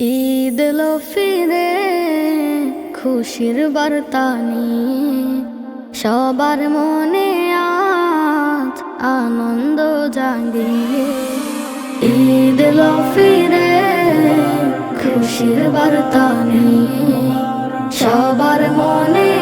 ঈদ লো ফিরে, খুশির বার্তা নিয়ে, সবার মনে আজ আনন্দ জাগিয়ে। ঈদ লো ফিরে, খুশির বার্তা নিয়ে, সবার মনে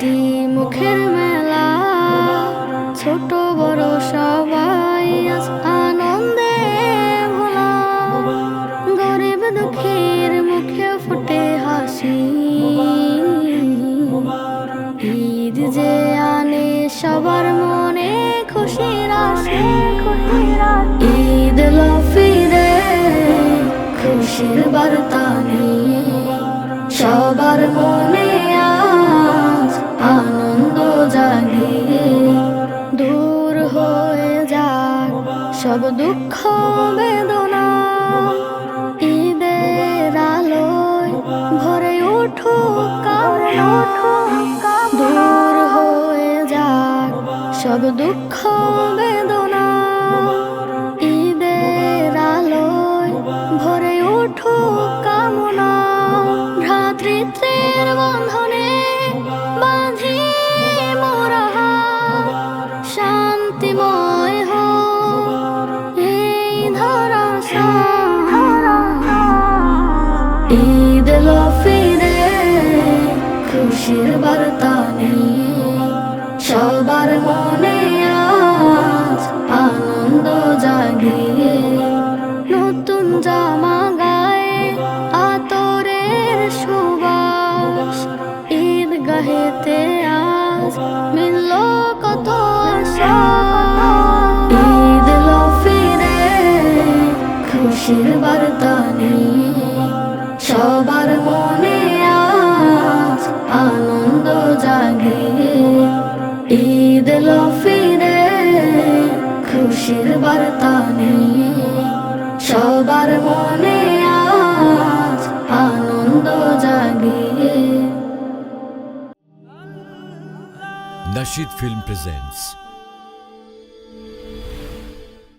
মিষ্টি মুখের মেলা। ছোট বড় সবাই আনন্দে ভোলা। গরিব দুঃখীর মুখে ফুটে হাসি। ঈদ যে আনে সবার মনে খুশি রাশি ঈদ ফিরে খুশির বার্তা নিয়ে সবার মনে দুঃখ, বেদনা ঈদের আলোয় ভরে উঠো দূর হয়ে যাক সব দুঃখ, বেদনা ঈদের আলোয় ভরে উঠো কামনা। ভ্রাতৃত্বের বন্ধনে ঈদ এলো ফিরে খুশির বার্তা নিয়ে সবার মনে আজ আনন্দ জাগিয়ে নতুন জামা গায়ে আতরের সুবাস। ঈদ গাহেতে আজ মিলল কত আশা। খুশির তানে সবার মনে আজ আনন্দ জাগিয়ে Nashid Film presents